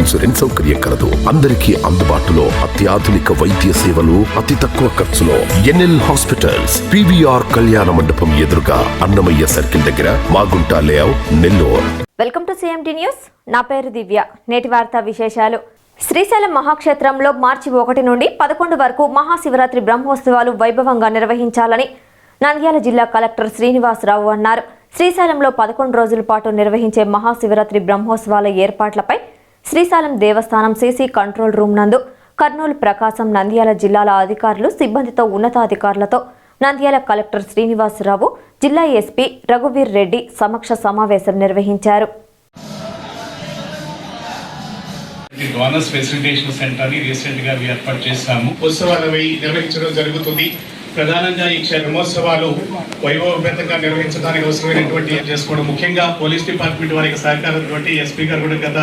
Insurance సౌకర్యం కలదు. అందరికీ అందుబాటులో అత్యాధునిక వైద్య సేవలు అతి తక్కువ ఖర్చులో ఎన్ఎల్ హాస్పిటల్స్ పివిఆర్ కళ్యాణ మండపం ఎదురుగా అన్నమయ్య సర్కిల్ దగ్గర Magunta layout Nellore. Welcome to CMT news నా పేరు దివ్య. నేటి వార్తా విశేషాలు. శ్రీశైలం మహాక్షేత్రంలో మార్చి ఒకటి నుండి పదకొండు వరకు మహాశివరాత్రి బ్రహ్మోత్సవాలు వైభవంగా నిర్వహించాలని నంద్యాల జిల్లా కలెక్టర్ శ్రీనివాసరావు అన్నారు. శ్రీశైలంలో పదకొండు రోజుల పాటు నిర్వహించే మహాశివరాత్రి బ్రహ్మోత్సవాల ఏర్పాట్లపై శ్రీశైలం దేవస్థానం సీసీ కంట్రోల్ రూమ్ నందు కర్నూలు ప్రకాశం నంద్యాల జిల్లాల అధికారులు సిబ్బందితో ఉన్నతాధికారులతో నంద్యాల కలెక్టర్ శ్రీనివాసరావు జిల్లా ఎస్పీ రఘువీర్ రెడ్డి సమక్ష సమావేశం నిర్వహించారు. డోనర్స్ ఫెసిలిటేషన్ సెంటర్ని రీసెంట్గా ఏర్పాటు చేశాము. ఉత్సవాలు అవి నిర్వహించడం జరుగుతుంది. ప్రధానంగా ఈ బ్రహ్మోత్సవాలు వైభవపేతంగా నిర్వహించడానికి అవసరమైనటువంటి చేసుకోవడం ముఖ్యంగా పోలీస్ డిపార్ట్మెంట్ వారికి సహకారంతో ఎస్పీ గారు కూడా గత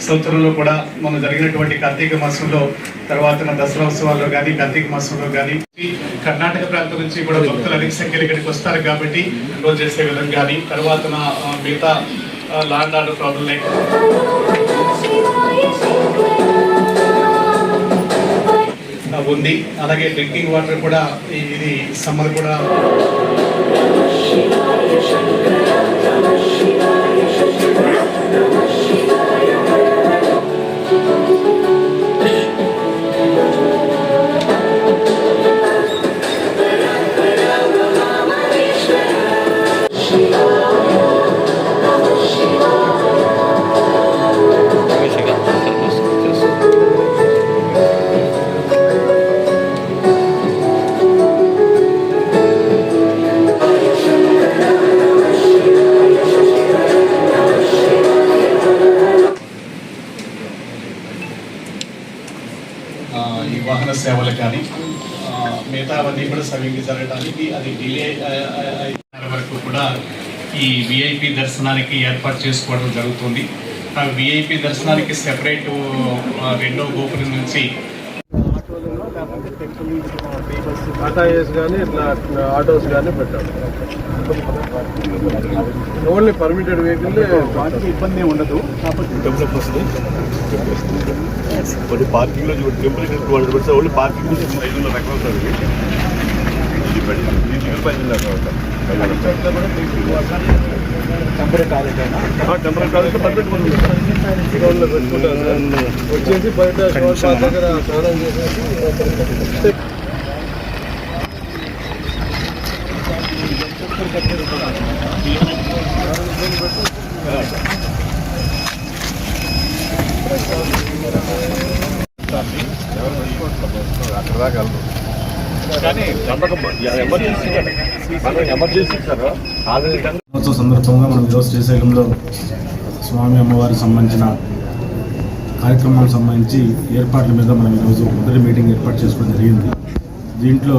సంవత్సరంలో కూడా మనం జరిగినటువంటి కార్తీక మాసంలో తర్వాత దసరా ఉత్సవాల్లో కానీ కార్తీక మాసంలో కానీ కర్ణాటక ప్రాంతం నుంచి కూడా భక్తులు అధిక సంఖ్యలో ఇక్కడికి వస్తారు కాబట్టి రోజు చేసే విధంగా కానీ తర్వాత మిగతా లాండ్ ఆర్డర్ ప్రాబ్లం లేకుండా ఉంది. అలాగే డ్రింకింగ్ వాటర్ కూడా ఇది సమ్మర్ కూడా ఈ వాహన సేవలు కానీ ఆ, మిగతావన్నీ కూడా సవ్యంగా జరగడానికి అది డిలే వరకు కూడా ఈ విఐపి దర్శనానికి ఏర్పాటు చేసుకోవడం జరుగుతుంది. ఆ విఐపి దర్శనానికి సెపరేట్ రెండో గోపురం నుంచి టాటా ఏస్ కానీ ఇట్లా ఆటోస్ కానీ పెట్టాడు ఓన్లీ పర్మిటెడ్ వెహికల్ వాటికి ఇబ్బంది ఉండదు. కాబట్టి డెవలప్ వస్తుంది. పార్కింగ్లో temperature two hundred percent only parking. ఐదు వందల రకాలు సార్ ఇవి. ఇది పది ఇది దిగులు పది వందల temporary college temporary college permit గ్రౌండ్లో పెట్టుకుంటారు సార్. వచ్చేసి బయట షోర్ పార్క్ దగ్గర స్నానం చేసేసి అక్కడ కానీ నమ్మకం ఎమర్జెన్సీ మనం ఎమర్జెన్సీ సార్ దినోత్సవ సందర్భంగా మనం ఈరోజు శ్రీశైలంలో స్వామి అమ్మవారికి సంబంధించిన కార్యక్రమాలకు సంబంధించి ఏర్పాట్ల మీద మనం ఈరోజు మొదటి మీటింగ్ ఏర్పాటు చేసుకోవడం జరిగింది. దీంట్లో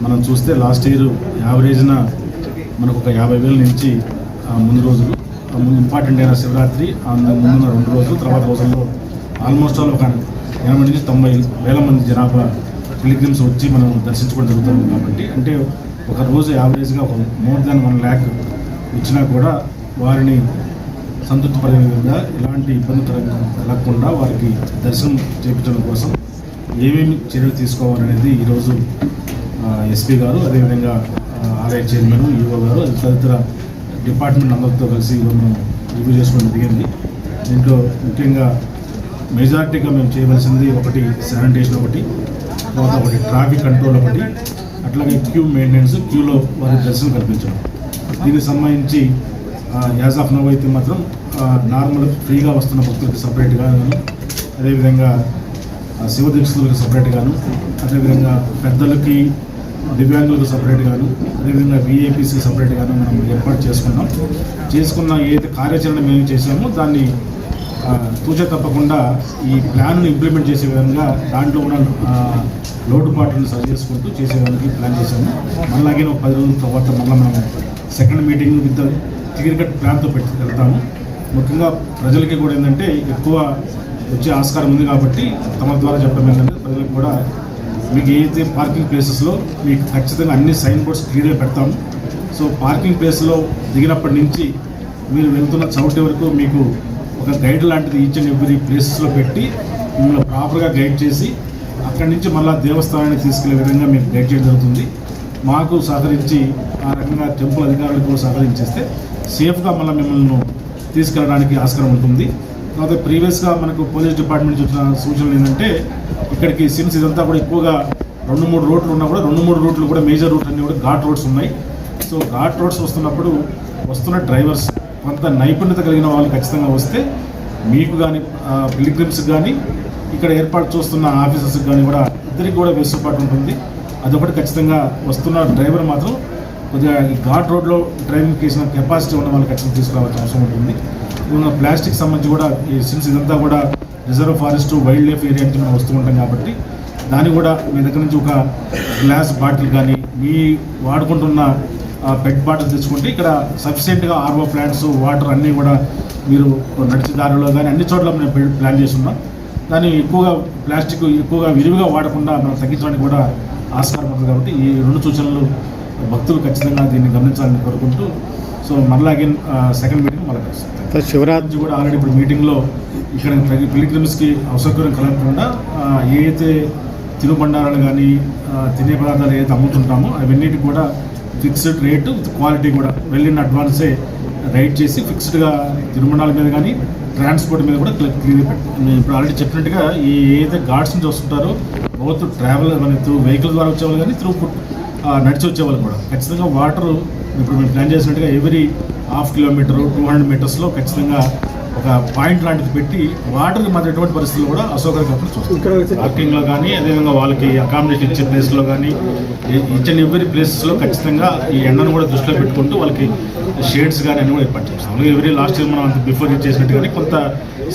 మనం చూస్తే లాస్ట్ ఇయర్ యావరేజ్న మనకు ఒక యాభై వేల నుంచి ముందు రోజులు ముందు ఇంపార్టెంట్ అయిన శివరాత్రి ఆ ముందున్న రెండు రోజులు తర్వాత రోజుల్లో ఆల్మోస్ట్ ఆల్ ఒక ఎనభై నుంచి తొంభై వేల మంది జనాభా పిలిగ్రిమ్స్ వచ్చి మనం దర్శించుకోవడం జరుగుతుంది కాబట్టి అంటే ఒక రోజు యావరేజ్గా ఒక మోర్ దాన్ వన్ ల్యాక్ ఇచ్చినా కూడా వారిని సంతృప్తిపడే విధంగా ఎలాంటి ఇబ్బంది కలగకుండా వారికి దర్శనం చేయించడం కోసం ఏమేమి చర్యలు తీసుకోవాలనేది ఈరోజు ఎస్పీ గారు అదేవిధంగా ఆర్ఐ చైర్మన్ ఈఓ గారు తదితర డిపార్ట్మెంట్ అందరితో కలిసి ఈరోజు మనం రివ్యూ చేసుకోవడం జరిగింది. దీంట్లో ముఖ్యంగా మెజార్టీగా మేము చేయవలసింది ఒకటి శానిటేషన్ ఒకటి తర్వాత ఒకటి ట్రాఫిక్ కంట్రోల్ ఒకటి అట్లాగే క్యూ మెయింటెనెన్స్ క్యూలో వారి దర్శనం కల్పించడం. దీనికి సంబంధించి యాజ్ ఆఫ్ నవ్ అయితే మాత్రం నార్మల్ ఫ్రీగా వస్తున్న భక్తులకు సపరేట్గా అదేవిధంగా శివ దీక్షలకు సపరేట్గాను అదేవిధంగా పెద్దలకి దివ్యాంగులకు సపరేట్గాను అదేవిధంగా వీఐపీసీ సపరేట్గాను మనం ఏర్పాటు చేసుకున్నాం. చేసుకున్న ఏదైతే కార్యాచరణ మేము చేసామో దాన్ని పూజ తప్పకుండా ఈ ప్లాన్ను ఇంప్లిమెంట్ చేసే విధంగా దాంట్లో ఉన్న ఆ, లోటుపాట్లను సరి చేసుకుంటూ చేసే విధంగా ప్లాన్ చేశాము. మళ్ళాగే ఒక పది రోజుల తర్వాత మళ్ళీ మనం second meeting with clear cut ప్లాన్తో పెట్టి వెళ్తాము. ముఖ్యంగా ప్రజలకి కూడా ఏంటంటే ఎక్కువ వచ్చే ఆస్కారం ఉంది కాబట్టి తమ ద్వారా చెప్పడం ఏంటంటే ప్రజలకు కూడా మీకు ఏదైతే పార్కింగ్ ప్లేసెస్లో మీకు ఖచ్చితంగా అన్ని సైన్ బోర్డ్స్ క్లియర్గా పెడతాము. సో పార్కింగ్ ప్లేస్లో దిగినప్పటి నుంచి మీరు వెళ్తున్న చౌటి వరకు మీకు ఒక గైడ్ లాంటిది ఈచ్ అండ్ ఎవ్రీ ప్లేసెస్లో పెట్టి మిమ్మల్ని ప్రాపర్గా గైడ్ చేసి అక్కడి నుంచి మళ్ళీ దేవస్థానానికి తీసుకెళ్ళే విధంగా మేము గైడ్ చేయడం జరుగుతుంది. మాకు సహకరించి ఆ రకంగా టెంపుల్ అధికారులకు సహకరించేస్తే సేఫ్గా మళ్ళీ మిమ్మల్ని తీసుకెళ్ళడానికి ఆస్కారం ఉంటుంది. తర్వాత ప్రీవియస్గా మనకు పోలీస్ డిపార్ట్మెంట్ నుంచి వచ్చిన సూచనలు ఏంటంటే ఇక్కడికి సిన్స్ ఇదంతా కూడా ఎక్కువగా రెండు మూడు రోడ్లు ఉన్నా కూడా రెండు మూడు రూట్లు కూడా మేజర్ రూట్ అన్నీ కూడా ఘాట్ రోడ్స్ ఉన్నాయి. సో ఘాట్ రోడ్స్ వస్తున్నప్పుడు వస్తున్న డ్రైవర్స్ కొంత నైపుణ్యత కలిగిన వాళ్ళు ఖచ్చితంగా వస్తే మీకు కానీ పిలిగ్రిమ్స్కి కానీ ఇక్కడ ఏర్పాటు చూస్తున్న ఆఫీసర్స్కి కానీ కూడా ఇద్దరికి కూడా వెసులుబాటు ఉంటుంది. అదొకటి ఖచ్చితంగా వస్తున్న డ్రైవర్ మాత్రం కొద్దిగా ఈ ఘాట్ రోడ్లో డ్రైవింగ్ చేసిన కెపాసిటీ ఉన్న వాళ్ళు ఖచ్చితంగా తీసుకురావాల్సిన అవసరం ఉంటుంది. ఇంకా ప్లాస్టిక్ సంబంధించి కూడా ఈ సిన్స్ ఇదంతా కూడా reserve forest wild life area నుంచి మనం వస్తూ ఉంటాం కాబట్టి దాన్ని కూడా మీ దగ్గర నుంచి ఒక గ్లాస్ బాటిల్ కానీ మీ వాడుకుంటున్న పెట్ బాటిల్ తెచ్చుకుంటే ఇక్కడ సఫిషియెంట్గా ఆర్వో ప్లాంట్స్ వాటర్ అన్నీ కూడా మీరు నడిచే దారిలో కానీ అన్ని చోట్ల మేము ప్లాన్ చేస్తున్నాం దాన్ని ఎక్కువగా ప్లాస్టిక్ ఎక్కువగా విరివిగా వాడకుండా మనం తగ్గించడానికి కూడా ఆస్కారం ఉంటుంది కాబట్టి ఈ రెండు సూచనలు భక్తులు ఖచ్చితంగా దీన్ని గమనించాలని కోరుకుంటూ సో మరలా అగైన్ సెకండ్ మీటింగ్ మళ్ళీ కలుస్తాం. శివరాత్రి కూడా ఆల్రెడీ ఇప్పుడు మీటింగ్లో ఇక్కడ పిలిగ్రిమ్స్కి అసౌకర్యం కలగకుండా ఆ, ఏ అయితే తినుబండారాలు కానీ తినే పదార్థాలు ఏదైతే అమ్ముతుంటామో అవన్నిటికి కూడా ఫిక్స్డ్ రేటు క్వాలిటీ కూడా వెళ్ళిన అడ్వాన్సే రైడ్ చేసి ఫిక్స్డ్గా తిరుమణాల మీద కానీ ట్రాన్స్పోర్ట్ మీద కూడా క్లియర్ నేను ఇప్పుడు ఆల్రెడీ చెప్పినట్టుగా ఈ ఏదైతే గార్డ్స్ నుంచి వస్తుంటారో బోత్ ట్రావెల్ మన త్రూ వెహికల్ ద్వారా వచ్చేవాళ్ళు కానీ త్రూ ఫుట్ నడిచి వచ్చేవాళ్ళు కూడా. ఖచ్చితంగా వాటర్ ఇప్పుడు మేము ప్లాన్ చేసినట్టుగా every half kilometre two hundred మీటర్స్లో ఖచ్చితంగా ఒక పాయింట్ లాంటిది పెట్టి వాటర్ మన ఎటువంటి పరిస్థితుల్లో కూడా అసౌకర్యం చూస్తాం పార్కింగ్లో కానీ అదేవిధంగా వాళ్ళకి అకామిడేషన్ ఇచ్చే ప్లేస్లో కానీ అండ్ ఎవ్రీ ప్లేసెస్లో ఖచ్చితంగా ఈ ఎండను కూడా దృష్టిలో పెట్టుకుంటూ వాళ్ళకి షేడ్స్ కానీ అన్ని కూడా ఏర్పాటు చేస్తాం అలాగే ఎవ్రీ లాస్ట్ ఇయర్ మనం అంత బిఫోర్ చేసినట్టుగానే కొంత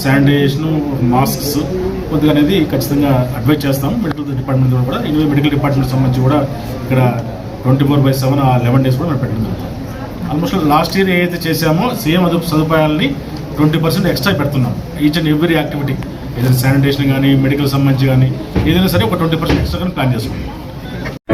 శానిటైజేషన్ మాస్క్స్ కొద్దిగా అనేది ఖచ్చితంగా అడ్వైజ్ చేస్తాం మెడికల్ డిపార్ట్మెంట్ ద్వారా కూడా ఇన్వే మెడికల్ డిపార్ట్మెంట్ సంబంధించి కూడా ఇక్కడ ట్వంటీ ఫోర్ బై సెవెన్ ఆ లెవెన్ డేస్ కూడా మనం పెట్టడం జరుగుతుంది. ఆల్మోస్ట్ లాస్ట్ ఇయర్ ఏదైతే చేసామో సేమ్ అదుపు సదుపాయాలని ట్వంటీ పర్సెంట్ ఎక్స్ట్రా పెడుతున్నాం. ఈచ్ అండ్ ఎవ్రీ యాక్టివిటీ ఏదైనా శానిటేషన్ కానీ మెడికల్ సంబంధించి కానీ ఏదైనా సరే ఒక ట్వంటీ పర్సెంట్ ఎక్స్ట్రా కానీ ప్లాన్ చేసుకుంటాం